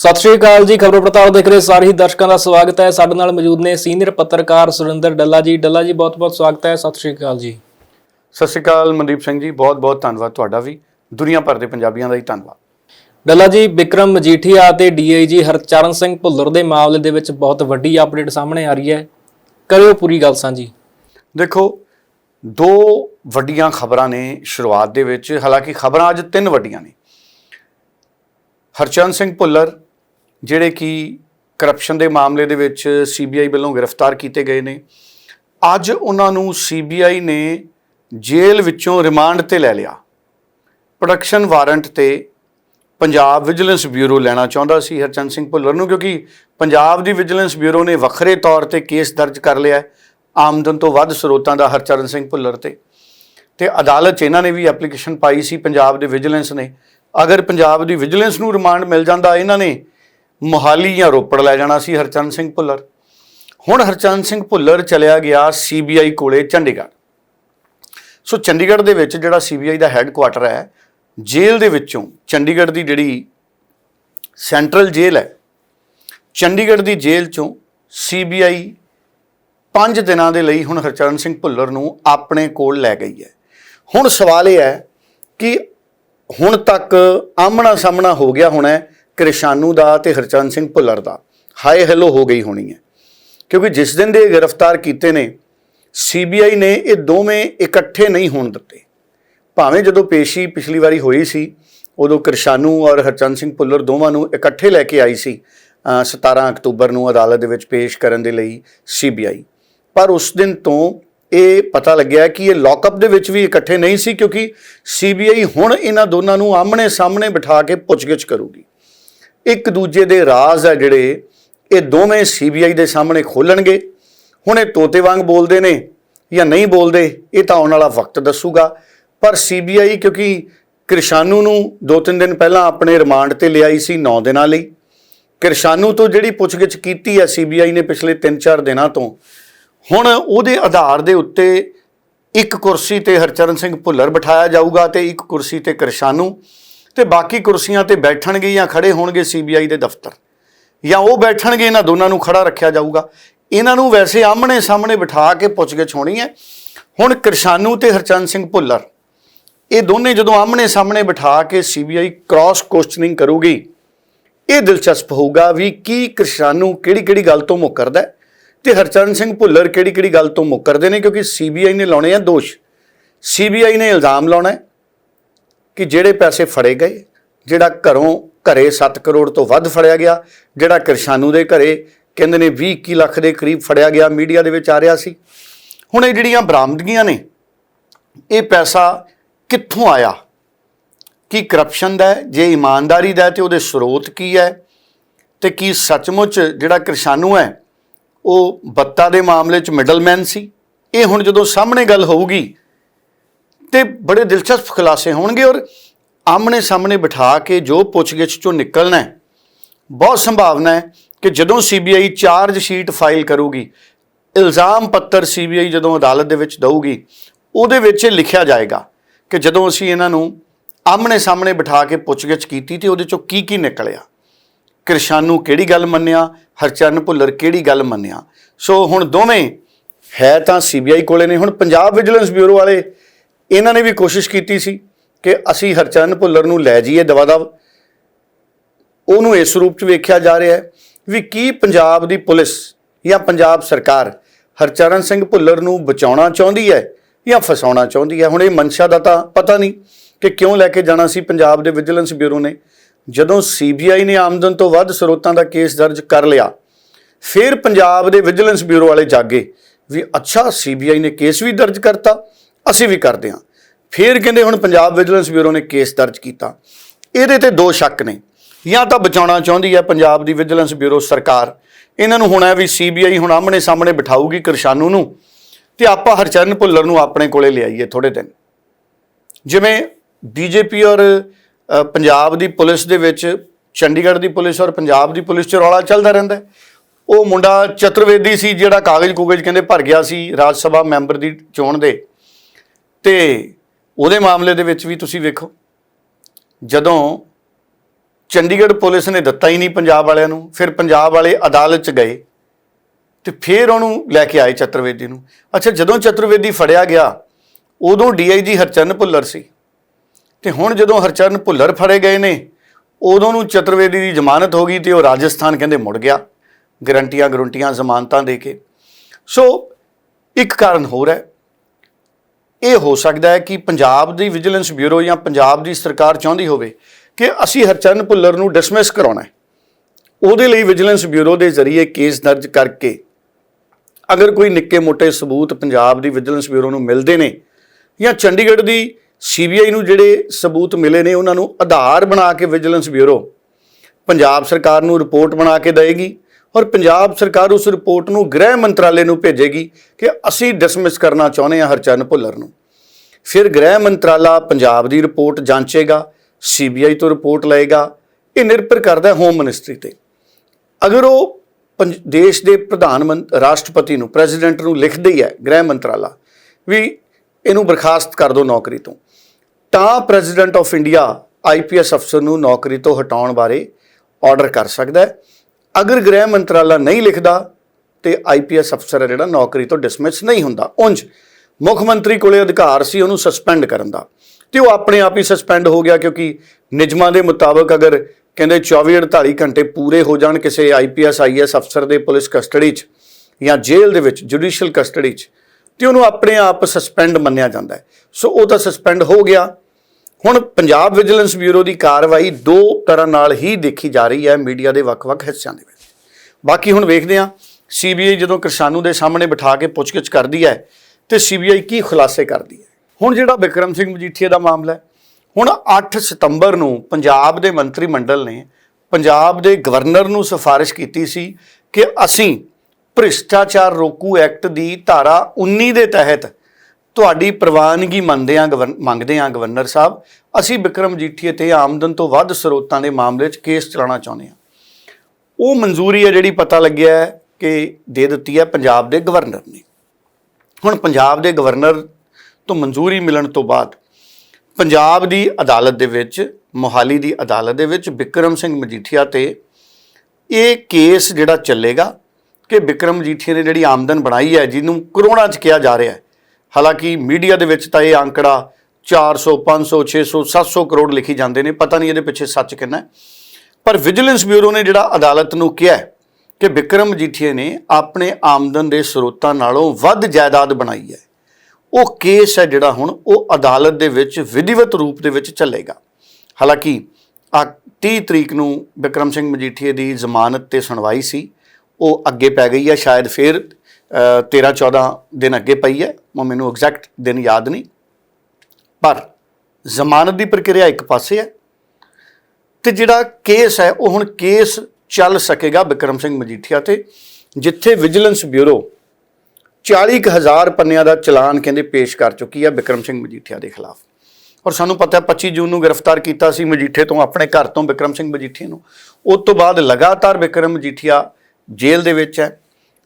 ਸਤਿ ਸ਼੍ਰੀ ਅਕਾਲ ਜੀ ਖਬਰ ਪ੍ਰਤਾਪ ਦੇਖ ਰਹੇ ਸਾਰੇ ਹੀ ਦਰਸ਼ਕਾਂ ਦਾ ਸਵਾਗਤ ਹੈ। ਸਾਡੇ ਨਾਲ ਮੌਜੂਦ ਨੇ ਸੀਨੀਅਰ ਪੱਤਰਕਾਰ ਸੁਰਿੰਦਰ ਡੱਲਾ ਜੀ। ਡੱਲਾ ਜੀ ਬਹੁਤ-ਬਹੁਤ ਸਵਾਗਤ ਹੈ। ਸਤਿ ਸ਼੍ਰੀ ਅਕਾਲ ਜੀ। ਸਤਿ ਸ਼੍ਰੀ ਅਕਾਲ ਮਨਦੀਪ ਸਿੰਘ ਜੀ ਬਹੁਤ ਬਹੁਤ ਧੰਨਵਾਦ ਤੁਹਾਡਾ ਵੀ। ਦੁਨੀਆ ਭਰ ਦੇ ਪੰਜਾਬੀਆਂ ਦਾ ਹੀ ਧੰਨਵਾਦ। ਡੱਲਾ ਜੀ ਵਿਕਰਮ ਮਜੀਠੀਆ ਅਤੇ ਡੀਆਈਜੀ ਹਰਚਰਨ ਸਿੰਘ ਭੁੱਲਰ ਦੇ ਮਾਮਲੇ ਦੇ ਵਿੱਚ ਬਹੁਤ ਵੱਡੀ ਅਪਡੇਟ ਸਾਹਮਣੇ ਆ ਰਹੀ ਹੈ। ਕਰਿਓ ਪੂਰੀ ਗੱਲ ਸਾਂਝੀ। ਦੇਖੋ ਦੋ ਵੱਡੀਆਂ ਖਬਰਾਂ ਨੇ ਸ਼ੁਰੂਆਤ ਦੇ ਵਿੱਚ। ਹਾਲਾਂਕਿ ਖਬਰਾਂ ਅੱਜ ਤਿੰਨ ਵੱਡੀਆਂ ਨੇ। ਹਰਚਰਨ ਸਿੰਘ ਭੁੱਲਰ ਜਿਹੜੇ ਕਿ ਕਰਪਸ਼ਨ ਦੇ ਮਾਮਲੇ ਦੇ ਵਿੱਚ ਸੀਬੀਆਈ ਵੱਲੋਂ ਗ੍ਰਿਫਤਾਰ ਕੀਤੇ ਗਏ ਨੇ। ਅੱਜ ਉਹਨਾਂ ਨੂੰ ਸੀਬੀਆਈ ਨੇ ਜੇਲ੍ਹ ਵਿੱਚੋਂ ਰਿਮਾਂਡ ਤੇ ਲੈ ਲਿਆ। ਪ੍ਰੋਡਕਸ਼ਨ ਵਾਰੰਟ ਤੇ ਪੰਜਾਬ ਵਿਜੀਲੈਂਸ ਬਿਊਰੋ ਲੈਣਾ ਚਾਹੁੰਦਾ ਸੀ ਹਰਚਰਨ ਸਿੰਘ ਭੁੱਲਰ ਨੂੰ, ਕਿਉਂਕਿ ਪੰਜਾਬ ਦੀ ਵਿਜੀਲੈਂਸ ਬਿਊਰੋ ਨੇ ਵੱਖਰੇ ਤੌਰ ਤੇ ਕੇਸ ਦਰਜ ਕਰ ਲਿਆ ਆਮਦਨ ਤੋਂ ਵੱਧ ਸਰੋਤਾਂ ਦਾ ਹਰਚਰਨ ਸਿੰਘ ਭੁੱਲਰ ਤੇ। ਤੇ ਅਦਾਲਤ 'ਚ ਇਹਨਾਂ ਨੇ ਵੀ ਐਪਲੀਕੇਸ਼ਨ ਪਾਈ ਸੀ, ਪੰਜਾਬ ਦੇ ਵਿਜੀਲੈਂਸ ਨੇ। ਅਗਰ ਪੰਜਾਬ ਦੀ ਵਿਜੀਲੈਂਸ ਨੂੰ ਰਿਮਾਂਡ ਮਿਲ ਜਾਂਦਾ, ਇਹਨਾਂ ਨੇ ਮੋਹਾਲੀ ਜਾਂ ਰੋਪੜ ਲੈ ਜਾਣਾ ਸੀ ਹਰਚਰਨ ਸਿੰਘ ਭੁੱਲਰ। ਹੁਣ ਹਰਚਰਨ ਸਿੰਘ ਭੁੱਲਰ ਚਲਿਆ ਗਿਆ ਸੀਬੀਆਈ ਕੋਲੇ ਚੰਡੀਗੜ੍ਹ। ਸੋ ਚੰਡੀਗੜ੍ਹ ਦੇ ਵਿੱਚ ਜਿਹੜਾ ਸੀਬੀਆਈ ਦਾ ਹੈੱਡਕੁਆਟਰ ਹੈ, ਜੇਲ੍ਹ ਦੇ ਵਿੱਚੋਂ ਚੰਡੀਗੜ੍ਹ ਦੀ ਜਿਹੜੀ ਸੈਂਟਰਲ ਜੇਲ੍ਹ ਹੈ, ਚੰਡੀਗੜ੍ਹ ਦੀ ਜੇਲ੍ਹ ਚੋਂ ਸੀਬੀਆਈ 5 ਦਿਨਾਂ ਦੇ ਲਈ ਹੁਣ ਹਰਚਰਨ ਸਿੰਘ ਭੁੱਲਰ ਨੂੰ ਆਪਣੇ ਕੋਲ ਲੈ ਗਈ ਹੈ। ਹੁਣ ਸਵਾਲ ਇਹ ਹੈ ਕਿ ਹੁਣ ਤੱਕ ਆਮਣਾ ਸਾਹਮਣਾ ਹੋ ਗਿਆ ਹੋਣਾ ਕ੍ਰਿਸ਼ਾਨੂ ਦਾ ਤੇ ਹਰਚੰਦ ਸਿੰਘ ਭੁੱਲਰ ਦਾ। ਹਾਏ ਹੈਲੋ ਹੋ ਗਈ ਹੋਣੀ ਹੈ। ਕਿਉਂਕਿ ਜਿਸ ਦਿਨ ਦੇ ਗ੍ਰਿਫਤਾਰ ਕੀਤੇ ਨੇ ਸੀਬੀਆਈ ਨੇ ਇਹ ਦੋਵੇਂ ਇਕੱਠੇ ਨਹੀਂ ਹੋਣ ਦਿੱਤੇ। ਭਾਵੇਂ ਜਦੋਂ ਪੇਸ਼ੀ ਪਿਛਲੀ ਵਾਰੀ ਹੋਈ ਸੀ ਉਦੋਂ ਕਿਰਸ਼ਾਨੂ ਔਰ ਹਰਚੰਦ ਸਿੰਘ ਭੁੱਲਰ ਦੋਵਾਂ ਨੂੰ ਇਕੱਠੇ ਲੈ ਕੇ ਆਈ ਸੀ ਅ, 17 ਅਕਤੂਬਰ ਨੂੰ ਅਦਾਲਤ ਦੇ ਵਿੱਚ ਪੇਸ਼ ਕਰਨ ਦੇ ਲਈ ਸੀਬੀਆਈ। ਪਰ ਉਸ ਦਿਨ ਤੋਂ ਇਹ ਪਤਾ ਲੱਗਿਆ ਕਿ ਇਹ ਲੌਕਅਪ ਦੇ ਵਿੱਚ ਵੀ ਇਕੱਠੇ ਨਹੀਂ ਸੀ ਕਿਉਂਕਿ ਸੀਬੀਆਈ ਹੁਣ ਇਹਨਾਂ ਦੋਨਾਂ ਨੂੰ ਆਮਣੇ ਸਾਹਮਣੇ ਬਿਠਾ ਕੇ ਪੁੱਛਗਿੱਛ ਕਰੂਗੀ। ਇੱਕ ਦੂਜੇ ਦੇ ਰਾਜ਼ ਹੈ ਜਿਹੜੇ ਇਹ ਦੋਵੇਂ ਸੀਬੀਆਈ ਦੇ ਸਾਹਮਣੇ ਖੋਲਣਗੇ। ਹੁਣ ਇਹ ਤੋਤੇ ਵਾਂਗ ਬੋਲਦੇ ਨੇ ਜਾਂ ਨਹੀਂ ਬੋਲਦੇ, ਇਹ ਤਾਂ ਆਉਣ ਵਾਲਾ ਵਕਤ ਦੱਸੂਗਾ। ਪਰ ਸੀਬੀਆਈ ਕਿਉਂਕਿ ਕਿਰਸ਼ਾਨੂ ਨੂੰ ਦੋ ਤਿੰਨ ਦਿਨ ਪਹਿਲਾਂ ਆਪਣੇ ਰਿਮਾਂਡ ਤੇ ਲਿਆਈ ਸੀ 9 ਦਿਨਾਂ ਲਈ। ਕਿਰਸ਼ਾਨੂ ਤੋਂ ਜਿਹੜੀ ਪੁੱਛਗਿੱਛ ਕੀਤੀ ਹੈ ਸੀਬੀਆਈ ਨੇ ਪਿਛਲੇ 3-4 ਦਿਨਾਂ ਤੋਂ, ਹੁਣ ਉਹਦੇ ਆਧਾਰ ਦੇ ਉੱਤੇ ਇੱਕ ਕੁਰਸੀ ਤੇ ਹਰਚਰਨ ਸਿੰਘ ਭੁੱਲਰ ਬਿਠਾਇਆ ਜਾਊਗਾ ਤੇ ਇੱਕ ਕੁਰਸੀ ਤੇ ਕ੍ਰਿਸ਼ਾਨੂ। ਤੇ ਬਾਕੀ ਕੁਰਸੀਆਂ ਤੇ ਬੈਠਣਗੇ ਜਾਂ ਖੜੇ ਹੋਣਗੇ ਸੀਬੀਆਈ ਦੇ ਦਫ਼ਤਰ। ਜਾਂ ਉਹ ਬੈਠਣਗੇ, ਇਹਨਾਂ ਦੋਨਾਂ ਨੂੰ ਖੜਾ ਰੱਖਿਆ ਜਾਊਗਾ। ਇਹਨਾਂ ਨੂੰ ਵੈਸੇ ਆਹਮਣੇ ਸਾਹਮਣੇ ਬਿਠਾ ਕੇ ਪੁੱਛਗਿੱਛ ਹੋਣੀ ਹੈ। ਹੁਣ ਕਿਰਸ਼ਾਨੂ ਤੇ ਹਰਚੰਦ ਸਿੰਘ ਭੁੱਲਰ, ਇਹ ਦੋਨੇ ਜਦੋਂ ਆਹਮਣੇ ਸਾਹਮਣੇ ਬਿਠਾ ਕੇ ਸੀਬੀਆਈ ਕ੍ਰਾਸ ਕੁਐਸਚਨਿੰਗ ਕਰੂਗੀ, ਇਹ ਦਿਲਚਸਪ ਹੋਊਗਾ ਵੀ ਕੀ ਕਿਰਸ਼ਾਨੂ ਕਿਹੜੀ ਕਿਹੜੀ ਗੱਲ ਤੋਂ ਮੁੱਕਰਦਾ ਹੈ ਤੇ ਹਰਚਰਨ ਸਿੰਘ ਭੁੱਲਰ ਕਿਹੜੀ ਕਿਹੜੀ ਗੱਲ ਤੋਂ ਮੁੱਕਰਦੇ ਨੇ, ਕਿਉਂਕਿ ਸੀਬੀਆਈ ਨੇ ਲਾਉਣੇ ਆ ਦੋਸ਼। ਸੀਬੀਆਈ ਨੇ ਇਲਜ਼ਾਮ ਲਾਉਣਾ ਹੈ। ਕਿ ਜਿਹੜੇ ਪੈਸੇ ਫੜੇ ਗਏ, ਜਿਹੜਾ ਘਰੋਂ ਘਰੇ 7 ਕਰੋੜ ਤੋਂ ਵੱਧ ਫੜਿਆ ਗਿਆ, ਜਿਹੜਾ ਕਿਰਸ਼ਾਨੂ ਦੇ ਘਰੇ ਕਹਿੰਦੇ ਨੇ 20 21 ਲੱਖ ਦੇ ਕਰੀਬ ਫੜਿਆ ਗਿਆ, ਮੀਡੀਆ ਦੇ ਵਿੱਚ ਆ ਰਿਹਾ ਸੀ। ਹੁਣ ਇਹ ਜਿਹੜੀਆਂ ਬਰਾਮਦਗੀਆਂ ਨੇ, ਇਹ ਪੈਸਾ ਕਿੱਥੋਂ ਆਇਆ? ਕੀ ਕਰਪਸ਼ਨ ਦਾ ਜੇ ਇਮਾਨਦਾਰੀ ਦਾ ਹੈ ਤੇ ਉਹਦੇ ਸਰੋਤ ਕੀ ਹੈ? ਤੇ ਕੀ ਸੱਚਮੁੱਚ ਜਿਹੜਾ ਕਿਰਸ਼ਾਨੂ ਹੈ, ਉਹ ਬੱਤਾ ਦੇ ਮਾਮਲੇ 'ਚ ਮਿਡਲਮੈਨ ਸੀ? ਇਹ ਹੁਣ ਜਦੋਂ ਸਾਹਮਣੇ ਗੱਲ ਹੋਊਗੀ ਤੇ ਬੜੇ ਦਿਲਚਸਪ ਖੁਲਾਸੇ ਹੋਣਗੇ ਔਰ ਆਮਣੇ ਸਾਹਮਣੇ ਬਿਠਾ ਕੇ ਜੋ ਪੁੱਛਗਿੱਛ ਚੋਂ ਨਿਕਲਣਾ ਬਹੁਤ ਸੰਭਾਵਨਾ ਹੈ ਕਿ ਜਦੋਂ ਸੀਬੀਆਈ ਚਾਰਜ ਸ਼ੀਟ ਫਾਈਲ ਕਰੂਗੀ, ਇਲਜ਼ਾਮ ਪੱਤਰ ਸੀਬੀਆਈ ਜਦੋਂ ਅਦਾਲਤ ਦੇ ਵਿੱਚ ਦਊਗੀ, ਉਹਦੇ ਵਿੱਚ ਇਹ ਲਿਖਿਆ ਜਾਏਗਾ ਕਿ ਜਦੋਂ ਅਸੀਂ ਇਹਨਾਂ ਨੂੰ ਆਮਣੇ ਸਾਹਮਣੇ ਬਿਠਾ ਕੇ ਪੁੱਛਗਿੱਛ ਕੀਤੀ ਤੇ ਉਹਦੇ ਚੋਂ ਕੀ ਕੀ ਨਿਕਲਿਆ, ਕਿਰਸ਼ਾਨੂ ਕਿਹੜੀ ਗੱਲ ਮੰਨਿਆ, ਹਰਚਰਨ ਭੁੱਲਰ ਕਿਹੜੀ ਗੱਲ ਮੰਨਿਆ। ਸੋ ਹੁਣ ਦੋਵੇਂ ਹੈ ਤਾਂ ਸੀਬੀਆਈ ਕੋਲੇ ਨੇ, ਹੁਣ ਪੰਜਾਬ ਵਿਜੀਲੈਂਸ ਬਿਊਰੋ ਵਾਲੇ ਇਹਨਾਂ ਨੇ ਵੀ ਕੋਸ਼ਿਸ਼ ਕੀਤੀ ਸੀ ਕਿ ਅਸੀਂ ਹਰਚਰਨ ਭੁੱਲਰ ਨੂੰ ਲੈ ਜਾਈਏ ਦਵਾਦਵ ਉਹਨੂੰ ਇਸ ਰੂਪ 'ਚ ਵੇਖਿਆ ਜਾ ਰਿਹਾ ਹੈ ਵੀ ਕੀ ਪੰਜਾਬ ਦੀ ਪੁਲਿਸ ਜਾਂ ਪੰਜਾਬ ਸਰਕਾਰ ਹਰਚਰਨ ਸਿੰਘ ਭੁੱਲਰ ਨੂੰ ਬਚਾਉਣਾ ਚਾਹੁੰਦੀ ਹੈ ਜਾਂ ਫਸਾਉਣਾ ਚਾਹੁੰਦੀ ਹੈ। ਹੁਣ ਇਹ ਮਨਸ਼ਾ ਦਾ ਤਾਂ ਪਤਾ ਨਹੀਂ ਕਿ ਕਿਉਂ ਲੈ ਕੇ ਜਾਣਾ ਸੀ ਪੰਜਾਬ ਦੇ ਵਿਜੀਲੈਂਸ ਬਿਊਰੋ ਨੇ। ਜਦੋਂ ਸੀਬੀਆਈ ਨੇ ਆਮਦਨ ਤੋਂ ਵੱਧ ਸਰੋਤਾਂ ਦਾ ਕੇਸ ਦਰਜ ਕਰ ਲਿਆ, ਫਿਰ ਪੰਜਾਬ ਦੇ ਵਿਜੀਲੈਂਸ ਬਿਊਰੋ ਵਾਲੇ ਜਾਗੇ ਵੀ ਅੱਛਾ, ਸੀਬੀਆਈ ਨੇ ਕੇਸ ਵੀ ਦਰਜ ਕਰਤਾ। ਅਸੀਂ ਵੀ ਕਰਦੇ ਹਾਂ। ਫਿਰ ਕਹਿੰਦੇ ਹੁਣ ਪੰਜਾਬ ਵਿਜੀਲੈਂਸ ਬਿਊਰੋ ਨੇ ਕੇਸ ਦਰਜ ਕੀਤਾ। ਇਹਦੇ ਤੇ ਦੋ ਸ਼ੱਕ ਨੇ। ਜਾਂ ਤਾਂ ਬਚਾਉਣਾ ਚਾਹੁੰਦੀ ਹੈ ਪੰਜਾਬ ਦੀ ਵਿਜੀਲੈਂਸ ਬਿਊਰੋ ਸਰਕਾਰ। ਇਹਨਾਂ ਨੂੰ ਹੁਣ ਹੈ ਵੀ ਸੀਬੀਆਈ ਹੁਣ ਆਹਮਣੇ ਸਾਹਮਣੇ ਬਿਠਾਊਗੀ ਕਿਰਸ਼ਾਨੂ ਨੂੰ ਤੇ ਆਪਾਂ ਹਰਚਰਨ ਭੁੱਲਰ ਨੂੰ ਆਪਣੇ ਕੋਲੇ ਲਿਆਈਏ ਥੋੜੇ ਦਿਨ। ਜਿਵੇਂ ਬੀਜੇਪੀ ਔਰ ਪੰਜਾਬ ਦੀ ਪੁਲਿਸ ਦੇ ਵਿੱਚ ਚੰਡੀਗੜ੍ਹ ਦੀ ਪੁਲਿਸ ਔਰ ਪੰਜਾਬ ਦੀ ਪੁਲਿਸ 'ਚ ਰੌਲਾ ਚੱਲਦਾ ਰਹਿੰਦਾ ਉਹ ਮੁੰਡਾ ਚਤੁਰਵੇਦੀ ਸੀ ਜਿਹੜਾ ਕਾਗਜ਼ ਕੂਗਜ਼ ਕਹਿੰਦੇ ਭਰ ਗਿਆ ਸੀ ਰਾਜ ਸਭਾ ਮੈਂਬਰ ਦੀ ਚੋਣ ਦੇ। ਤੇ ਉਹਦੇ ਮਾਮਲੇ ਦੇ ਵਿੱਚ ਵੀ ਤੁਸੀਂ ਵੇਖੋ, ਜਦੋਂ ਚੰਡੀਗੜ੍ਹ ਪੁਲਿਸ ਨੇ ਦਿੱਤਾ ਹੀ ਨਹੀਂ ਪੰਜਾਬ ਵਾਲਿਆਂ ਨੂੰ, ਫਿਰ ਪੰਜਾਬ ਵਾਲੇ ਅਦਾਲਤ 'ਚ ਗਏ ਤੇ ਫਿਰ ਉਹਨੂੰ ਲੈ ਕੇ ਆਏ ਚਤੁਰਵੇਦੀ ਨੂੰ। ਅੱਛਾ, ਜਦੋਂ ਚਤੁਰਵੇਦੀ ਫੜਿਆ ਗਿਆ, ਉਦੋਂ ਡੀਆਈਜੀ ਹਰਚਰਨ ਭੁੱਲਰ ਸੀ। ਤੇ ਹੁਣ ਜਦੋਂ ਹਰਚਰਨ ਭੁੱਲਰ ਫੜੇ ਗਏ ਨੇ, ਉਦੋਂ ਨੂੰ ਚਤੁਰਵੇਦੀ ਦੀ ਜ਼ਮਾਨਤ ਹੋ ਗਈ ਤੇ ਉਹ ਰਾਜਸਥਾਨ ਕਹਿੰਦੇ ਮੁੜ ਗਿਆ ਗਰੰਟੀਆਂ ਗਰੰਟੀਆਂ ਜ਼ਮਾਨਤਾਂ ਦੇ ਕੇ। ਸੋ, ਇੱਕ ਕਾਰਨ ਹੋਰ ਹੈ ਇਹ ਹੋ ਸਕਦਾ ਹੈ ਕਿ ਪੰਜਾਬ ਦੀ ਵਿਜੀਲੈਂਸ ਬਿਊਰੋ ਜਾਂ ਪੰਜਾਬ ਦੀ ਸਰਕਾਰ ਚਾਹੁੰਦੀ ਹੋਵੇ ਕਿ ਅਸੀਂ ਹਰਚਰਨ ਭੁੱਲਰ ਨੂੰ ਡਿਸਮਿਸ ਕਰਾਉਣਾ ਹੈ। ਉਹਦੇ ਲਈ ਵਿਜੀਲੈਂਸ ਬਿਊਰੋ ਦੇ ਜ਼ਰੀਏ ਕੇਸ ਦਰਜ ਕਰਕੇ ਅਗਰ ਕੋਈ ਨਿੱਕੇ ਮੋਟੇ ਸਬੂਤ ਪੰਜਾਬ ਦੀ ਵਿਜੀਲੈਂਸ ਬਿਊਰੋ ਨੂੰ ਮਿਲਦੇ ਨੇ ਜਾਂ ਚੰਡੀਗੜ੍ਹ ਦੀ ਸੀਬੀਆਈ ਨੂੰ ਜਿਹੜੇ ਸਬੂਤ ਮਿਲੇ ਨੇ ਉਹਨਾਂ ਨੂੰ ਆਧਾਰ ਬਣਾ ਕੇ ਵਿਜੀਲੈਂਸ ਬਿਊਰੋ ਪੰਜਾਬ ਸਰਕਾਰ ਨੂੰ ਰਿਪੋਰਟ ਬਣਾ ਕੇ ਦੇਵੇਗੀ ਔਰ ਪੰਜਾਬ ਸਰਕਾਰ ਉਸ ਰਿਪੋਰਟ ਨੂੰ ਗ੍ਰਹਿ ਮੰਤਰਾਲੇ ਨੂੰ ਭੇਜੇਗੀ ਕਿ ਅਸੀਂ ਡਿਸਮਿਸ ਕਰਨਾ ਚਾਹੁੰਦੇ ਹਾਂ ਹਰਚਰਨ ਭੁੱਲਰ ਨੂੰ। ਫਿਰ ਗ੍ਰਹਿ ਮੰਤਰਾਲਾ ਪੰਜਾਬ ਦੀ ਰਿਪੋਰਟ ਜਾਂਚੇਗਾ ਸੀਬੀਆਈ ਤੋਂ ਰਿਪੋਰਟ ਲਏਗਾ, ਇਹ ਨਿਰਭਰ ਕਰਦਾ ਹੋਮ ਮਿਨਿਸਟਰੀ ਤੇ। ਅਗਰ ਉਹ ਪੰਜ- ਦੇਸ਼ ਦੇ ਪ੍ਰਧਾਨ ਮੰਤ, ਰਾਸ਼ਟਰਪਤੀ ਨੂੰ ਪ੍ਰੈਜ਼ੀਡੈਂਟ ਨੂੰ ਲਿਖਦੀ ਹੈ ਗ੍ਰਹਿ ਮੰਤਰਾਲਾ, ਵੀ ਇਹਨੂੰ ਬਰਖਾਸਤ ਕਰ ਦਿਓ ਨੌਕਰੀ ਤੋਂ, ਤਾਂ ਪ੍ਰੈਜ਼ੀਡੈਂਟ ਆਫ ਇੰਡੀਆ ਆਈਪੀਐਸ ਅਫਸਰ ਨੂੰ ਨੌਕਰੀ ਤੋਂ ਹਟਾਉਣ ਬਾਰੇ ਆਰਡਰ ਕਰ ਸਕਦਾ ਹੈ। ਅਗਰ ਗ੍ਰਹਿ ਮੰਤਰਾਲਾ ਨਹੀਂ ਲਿਖਦਾ ਤੇ ਆਈਪੀਐਸ ਅਫਸਰ ਹੈ ਜਿਹੜਾ ਨੌਕਰੀ ਤੋਂ ਡਿਸਮਿਸ ਨਹੀਂ ਹੁੰਦਾ, ਉਂਝ ਮੁੱਖ ਮੰਤਰੀ ਕੋਲੇ ਅਧਿਕਾਰ ਸੀ, ਉਹਨੂੰ ਸਸਪੈਂਡ ਕਰਨ ਦਾ। ਤੇ ਉਹ ਆਪਣੇ ਆਪ ਹੀ ਸਸਪੈਂਡ ਹੋ ਗਿਆ ਕਿਉਂਕਿ ਨਿਯਮਾਂ ਦੇ ਮੁਤਾਬਕ ਅਗਰ ਕਹਿੰਦੇ 24 48 ਘੰਟੇ ਪੂਰੇ ਹੋ ਜਾਣ ਕਿਸੇ ਆਈਪੀਐਸ ਆਈਐਸ ਅਫਸਰ ਦੇ ਪੁਲਿਸ ਕਸਟਡੀ 'ਚ ਜਾਂ ਜੇਲ੍ਹ ਦੇ ਵਿੱਚ, ਜੁਡੀਸ਼ੀਅਲ ਕਸਟਡੀ 'ਚ, ਤੇ ਉਹਨੂੰ ਆਪਣੇ ਆਪ ਸਸਪੈਂਡ ਮੰਨਿਆ ਜਾਂਦਾ ਹੈ। ਸੋ ਉਹ ਤਾਂ ਸਸਪੈਂਡ ਹੋ ਗਿਆ। ਹੁਣ ਪੰਜਾਬ ਵਿਜੀਲੈਂਸ ਬਿਊਰੋ ਦੀ ਕਾਰਵਾਈ ਦੋ ਤਰ੍ਹਾਂ ਨਾਲ ਹੀ ਦੇਖੀ ਜਾ ਰਹੀ ਹੈ ਮੀਡੀਆ ਦੇ ਵੱਖ-ਵੱਖ ਹਿੱਸਿਆਂ ਦੇ ਵਿੱਚ। ਬਾਕੀ ਹੁਣ ਵੇਖਦੇ ਹਾਂ, ਸੀਬੀਆਈ ਜਦੋਂ ਕਿਸਾਨੂ ਦੇ ਸਾਹਮਣੇ ਬਿਠਾ ਕੇ ਪੁੱਛਗਿੱਛ ਕਰਦੀ ਹੈ ਤੇ ਸੀਬੀਆਈ ਕੀ ਖੁਲਾਸੇ ਕਰਦੀ ਹੈ। ਹੁਣ ਜਿਹੜਾ ਵਿਕਰਮ ਸਿੰਘ ਮਜੀਠੀਆ ਦਾ ਮਾਮਲਾ ਹੈ, ਹੁਣ 8 ਸਤੰਬਰ ਨੂੰ ਪੰਜਾਬ ਦੇ ਮੰਤਰੀ ਮੰਡਲ ਨੇ ਪੰਜਾਬ ਦੇ ਗਵਰਨਰ ਨੂੰ ਸਿਫਾਰਿਸ਼ ਕੀਤੀ ਸੀ ਕਿ ਅਸੀਂ ਭ੍ਰਿਸ਼ਟਾਚਾਰ ਰੋਕੂ ਐਕਟ ਦੀ ਧਾਰਾ 19 ਦੇ ਤਹਿਤ ਤੁਹਾਡੀ ਪ੍ਰਵਾਨਗੀ ਮੰਨਦੇ ਹਾਂ ਗਵਰ- ਮੰਗਦੇ ਹਾਂ ਗਵਰਨਰ ਸਾਹਿਬ। ਅਸੀਂ ਵਿਕਰਮ ਜੀਠੀਏ ਤੇ ਆਮਦਨ ਤੋਂ ਵੱਧ ਸਰੋਤਾਂ ਦੇ ਮਾਮਲੇ 'ਚ ਕੇਸ ਚਲਾਉਣਾ ਚਾਹੁੰਦੇ ਹਾਂ। ਉਹ ਮਨਜ਼ੂਰੀ ਹੈ ਜਿਹੜੀ ਪਤਾ ਲੱਗਿਆ ਕਿ ਦੇ ਦਿੱਤੀ ਹੈ ਪੰਜਾਬ ਦੇ ਗਵਰਨਰ ਨੇ। ਹੁਣ ਪੰਜਾਬ ਦੇ ਗਵਰਨਰ ਤੋਂ ਮਨਜ਼ੂਰੀ ਮਿਲਣ ਤੋਂ ਬਾਅਦ ਪੰਜਾਬ ਦੀ ਅਦਾਲਤ ਦੇ ਵਿੱਚ, ਮੋਹਾਲੀ ਦੀ ਅਦਾਲਤ ਦੇ ਵਿੱਚ ਵਿਕਰਮ ਸਿੰਘ ਮਜੀਠੀਆ ਤੇ ਇਹ ਕੇਸ ਜਿਹੜਾ ਚੱਲੇਗਾ ਕਿ ਵਿਕਰਮ ਮਜੀਠੀਆ ਨੇ ਜਿਹੜੀ ਆਮਦਨ ਬਣਾਈ ਹੈ, ਜਿਹਨੂੰ ਕਰੋੜਾਂ 'ਚ ਕਿਹਾ ਜਾ ਰਿਹਾ ਹੈ ਹਾਲਾਂਕਿ ਮੀਡੀਆ ਦੇ ਵਿੱਚ ਤਾਂ ਇਹ ਅੰਕੜਾ 400 500 600 700 ਕਰੋੜ ਲਿਖੀ ਜਾਂਦੇ ਨੇ, ਪਤਾ ਨਹੀਂ ਇਹਦੇ ਪਿੱਛੇ ਸੱਚ ਕਿੰਨਾ ਪਰ ਵਿਜੀਲੈਂਸ ਬਿਊਰੋ ਨੇ ਜਿਹੜਾ ਅਦਾਲਤ ਨੂੰ ਕਿਹਾ ਕਿ ਵਿਕਰਮ ਮਜੀਠੀਆ ਨੇ ਆਪਣੇ ਆਮਦਨ ਦੇ ਸਰੋਤਾਂ ਨਾਲੋਂ ਵੱਧ ਜਾਇਦਾਦ ਬਣਾਈ ਹੈ। ਉਹ ਕੇਸ ਹੈ ਜਿਹੜਾ ਹੁਣ ਉਹ ਅਦਾਲਤ ਦੇ ਵਿੱਚ ਵਿਧੀਵਤ ਰੂਪ ਦੇ ਵਿੱਚ ਚੱਲੇਗਾ। ਹਾਲਾਂਕਿ ਆ 30 ਤਰੀਕ ਨੂੰ ਵਿਕਰਮ ਸਿੰਘ ਮਜੀਠੀਏ ਦੀ ਜ਼ਮਾਨਤ ਤੇ ਸੁਣਵਾਈ ਸੀ, ਉਹ ਅੱਗੇ ਪੈ ਗਈ ਹੈ, ਸ਼ਾਇਦ ਫਿਰ 13 14 ਦਿਨ ਅੱਗੇ ਪਈ ਹੈ। ਉਹ ਮੈਨੂੰ ਐਗਜ਼ੈਕਟ ਦਿਨ ਯਾਦ ਨਹੀਂ। ਪਰ ਜ਼ਮਾਨਤ ਦੀ ਪ੍ਰਕਿਰਿਆ ਇੱਕ ਪਾਸੇ ਹੈ ਤੇ ਜਿਹੜਾ ਕੇਸ ਹੈ, ਉਹ ਹੁਣ ਕੇਸ ਚੱਲ ਸਕੇਗਾ ਬਿਕਰਮ ਸਿੰਘ ਮਜੀਠੀਆ ਤੇ, ਜਿੱਥੇ ਵਿਜੀਲੈਂਸ ਬਿਊਰੋ 40000 ਪੰਨਿਆਂ ਦਾ ਚਲਾਨ ਕਹਿੰਦੇ ਪੇਸ਼ ਕਰ ਚੁੱਕੀ ਹੈ ਬਿਕਰਮ ਸਿੰਘ ਮਜੀਠੀਆ ਦੇ ਖਿਲਾਫ। ਔਰ ਸਾਨੂੰ ਪਤਾ ਹੈ 25 ਜੂਨ ਨੂੰ ਗ੍ਰਿਫਤਾਰ ਕੀਤਾ ਸੀ ਮਜੀਠੇ ਤੋਂ ਆਪਣੇ ਘਰ ਤੋਂ ਬਿਕਰਮ ਸਿੰਘ ਮਜੀਠੀਆ ਨੂੰ। ਉਸ ਤੋਂ ਬਾਅਦ ਲਗਾਤਾਰ ਬਿਕਰਮ ਮਜੀਠੀਆ ਜੇਲ੍ਹ ਦੇ ਵਿੱਚ ਹੈ।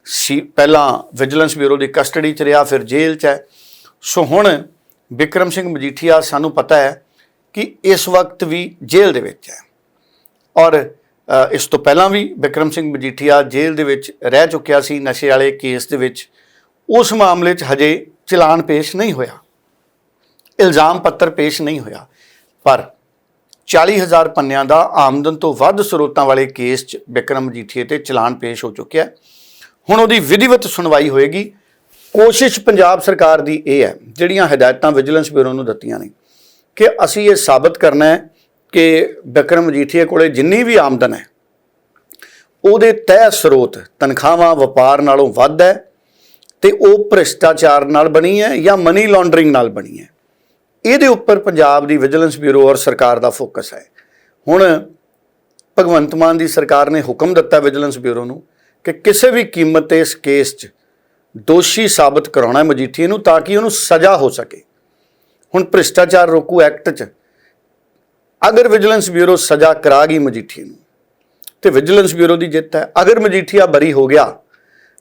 ਸੀ ਪਹਿਲਾਂ ਵਿਜੀਲੈਂਸ ਬਿਊਰੋ ਦੀ ਕਸਟਡੀ 'ਚ ਰਿਹਾ, ਫਿਰ ਜੇਲ੍ਹ 'ਚ ਹੈ। ਸੋ ਹੁਣ ਵਿਕਰਮ ਸਿੰਘ ਮਜੀਠੀਆ, ਸਾਨੂੰ ਪਤਾ ਹੈ ਕਿ ਇਸ ਵਕਤ ਵੀ ਜੇਲ੍ਹ ਦੇ ਵਿੱਚ ਹੈ। ਔਰ ਇਸ ਤੋਂ ਪਹਿਲਾਂ ਵੀ ਵਿਕਰਮ ਸਿੰਘ ਮਜੀਠੀਆ ਜੇਲ੍ਹ ਦੇ ਵਿੱਚ ਰਹਿ ਚੁੱਕਿਆ ਸੀ, ਨਸ਼ੇ ਵਾਲੇ ਕੇਸ ਦੇ ਵਿੱਚ। ਉਸ ਮਾਮਲੇ 'ਚ ਹਜੇ ਚਲਾਨ ਪੇਸ਼ ਨਹੀਂ ਹੋਇਆ। ਇਲਜ਼ਾਮ ਪੱਤਰ ਪੇਸ਼ ਨਹੀਂ ਹੋਇਆ। ਪਰ 40000 ਪੰਨਿਆਂ ਦਾ ਆਮਦਨ ਤੋਂ ਵੱਧ ਸਰੋਤਾਂ ਵਾਲੇ ਕੇਸ 'ਚ ਵਿਕਰਮ ਮਜੀਠੀਏ ਤੇ ਚਲਾਨ ਪੇਸ਼ ਹੋ ਚੁੱਕਿਆ ਹੈ। ਹੁਣ ਉਹਦੀ ਵਿਧੀਵਤ ਸੁਣਵਾਈ ਹੋਏਗੀ। ਕੋਸ਼ਿਸ਼ ਪੰਜਾਬ ਸਰਕਾਰ ਦੀ ਇਹ ਹੈ, ਜਿਹੜੀਆਂ ਹਦਾਇਤਾਂ ਵਿਜੀਲੈਂਸ ਬਿਊਰੋ ਨੂੰ ਦਿੱਤੀਆਂ ਨੇ, ਕਿ ਅਸੀਂ ਇਹ ਸਾਬਤ ਕਰਨਾ ਹੈ ਕਿ ਬਿਕਰਮ ਮਜੀਠੀਏ ਕੋਲੇ ਜਿੰਨੀ ਵੀ ਆਮਦਨ ਹੈ, ਉਹਦੇ ਤਹਿ ਸਰੋਤ ਤਨਖਾਹਾਂ ਵਪਾਰ ਨਾਲੋਂ ਵੱਧ ਹੈ ਤੇ ਉਹ ਭ੍ਰਿਸ਼ਟਾਚਾਰ ਨਾਲ ਬਣੀ ਹੈ ਜਾਂ ਮਨੀ ਲਾਂਡਰਿੰਗ ਨਾਲ ਬਣੀ ਹੈ। ਇਹਦੇ ਉੱਪਰ ਪੰਜਾਬ ਦੀ ਵਿਜੀਲੈਂਸ ਬਿਊਰੋ ਔਰ ਸਰਕਾਰ ਦਾ ਫੋਕਸ ਹੈ। ਹੁਣ ਭਗਵੰਤ ਮਾਨ ਦੀ ਸਰਕਾਰ ਨੇ ਹੁਕਮ ਦਿੱਤਾ ਵਿਜੀਲੈਂਸ ਬਿਊਰੋ ਨੂੰ ਕਿ ਕਿਸੇ ਵੀ ਕੀਮਤ ਤੇ ਇਸ ਕੇਸ 'ਚ ਦੋਸ਼ੀ ਸਾਬਤ ਕਰਾਉਣਾ ਹੈ ਮਜੀਠੀਏ ਨੂੰ ਤਾਂ ਕਿ ਉਹਨੂੰ ਸਜ਼ਾ ਹੋ ਸਕੇ। ਹੁਣ ਭ੍ਰਿਸ਼ਟਾਚਾਰ ਰੋਕੂ ਐਕਟ 'ਚ ਅਗਰ ਵਿਜੀਲੈਂਸ ਬਿਊਰੋ ਸਜ਼ਾ ਕਰਾ ਗਈ ਮਜੀਠੀਏ ਨੂੰ, ਤੇ ਵਿਜੀਲੈਂਸ ਬਿਊਰੋ ਦੀ ਜਿੱਤ ਹੈ। ਅਗਰ ਮਜੀਠੀਆ ਬਰੀ ਹੋ ਗਿਆ,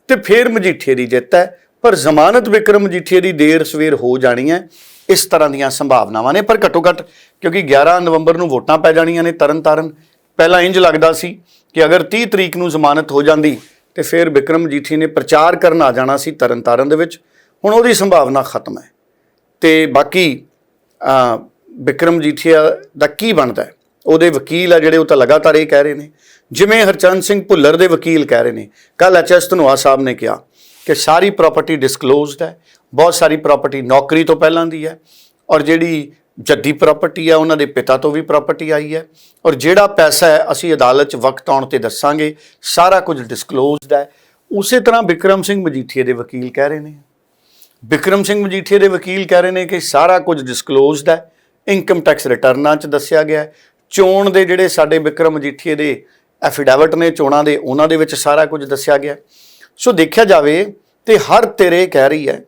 ਤੇ ਫਿਰ ਮਜੀਠੀਏ ਦੀ ਜਿੱਤ ਹੈ। ਪਰ ਜ਼ਮਾਨਤ ਵਿਕਰਮ ਮਜੀਠੀਏ ਦੀ ਦੇਰ ਸਵੇਰ ਹੋ ਜਾਣੀ ਹੈ, ਇਸ ਤਰ੍ਹਾਂ ਦੀਆਂ ਸੰਭਾਵਨਾਵਾਂ ਨੇ। ਪਰ ਘੱਟੋ ਘੱਟ ਕਿਉਂਕਿ 11 ਨਵੰਬਰ ਨੂੰ ਵੋਟਾਂ ਪੈ ਜਾਣੀਆਂ ਨੇ ਤਰਨ ਤਾਰਨ ਪਹਿਲਾਂ ਇੰਜ ਲੱਗਦਾ ਸੀ ਕਿ ਅਗਰ 30 ਤਰੀਕ ਨੂੰ ਜ਼ਮਾਨਤ ਹੋ ਜਾਂਦੀ ਤੇ ਫਿਰ ਵਿਕਰਮ ਜੀਠੀ ਨੇ ਪ੍ਰਚਾਰ ਕਰਨ ਆ ਜਾਣਾ ਸੀ ਤਰਨਤਾਰਨ ਦੇ ਵਿੱਚ। ਹੁਣ ਉਹਦੀ ਸੰਭਾਵਨਾ ਖਤਮ ਹੈ। ਤੇ ਬਾਕੀ ਅ, ਵਿਕਰਮ ਜੀਠੀਆ ਦਾ ਕੀ ਬਣਦਾ ਹੈ? ਉਹਦੇ ਵਕੀਲ ਆ ਜਿਹੜੇ ਉਹ ਤਾਂ ਲਗਾਤਾਰ ਇਹ ਕਹਿ ਰਹੇ ਨੇ। ਜਿਵੇਂ ਹਰਚੰਦ ਸਿੰਘ ਭੁੱਲਰ ਦੇ ਵਕੀਲ ਕਹਿ ਰਹੇ ਨੇ। ਕੱਲ ਐਚਐਸ ਧਨੋਆ ਸਾਹਿਬ ਨੇ ਕਿਹਾ ਕਿ ਸਾਰੀ ਪ੍ਰਾਪਰਟੀ ਡਿਸਕਲੋਜ਼ਡ ਹੈ। ਬਹੁਤ ਸਾਰੀ ਪ੍ਰਾਪਰਟੀ ਨੌਕਰੀ ਤੋਂ ਪਹਿਲਾਂ ਦੀ ਹੈ। ਔਰ ਜਿਹੜੀ ਜੱਦੀ ਪ੍ਰਾਪਰਟੀ ਆ, ਉਹਨਾਂ ਦੇ ਪਿਤਾ ਤੋਂ ਵੀ ਪ੍ਰਾਪਰਟੀ ਆਈ ਹੈ। ਔਰ ਜਿਹੜਾ ਪੈਸਾ ਹੈ, ਅਸੀਂ ਅਦਾਲਤ 'ਚ ਵਕਤ ਆਉਣ ਤੇ ਦੱਸਾਂਗੇ, ਸਾਰਾ ਕੁਝ ਡਿਸਕਲੋਜ਼ਡ ਹੈ। ਉਸੇ ਤਰ੍ਹਾਂ ਵਿਕਰਮ ਸਿੰਘ ਮਜੀਠੀਏ ਦੇ ਵਕੀਲ ਕਹਿ ਰਹੇ ਨੇ। ਵਿਕਰਮ ਸਿੰਘ ਮਜੀਠੀਏ ਦੇ ਵਕੀਲ ਕਹਿ ਰਹੇ ਨੇ ਕਿ ਸਾਰਾ ਕੁਝ ਡਿਸਕਲੋਜ਼ਡ ਹੈ। ਇਨਕਮ ਟੈਕਸ ਰਿਟਰਨਾਂ 'ਚ ਦੱਸਿਆ ਗਿਆ ਚੋਣ ਦੇ ਜਿਹੜੇ ਸਾਡੇ ਵਿਕਰਮ ਮਜੀਠੀਏ ਦੇ ਐਫੀਡੈਵਿਟ ਨੇ ਚੋਣਾਂ ਦੇ, ਉਹਨਾਂ ਦੇ ਵਿੱਚ ਸਾਰਾ ਕੁਝ ਦੱਸਿਆ ਗਿਆ। ਸੋ ਦੇਖਿਆ ਜਾਵੇ ਤੇ ਹਰ ਤੇਰੇ ਕਹਿ ਰਹੀ ਹੈ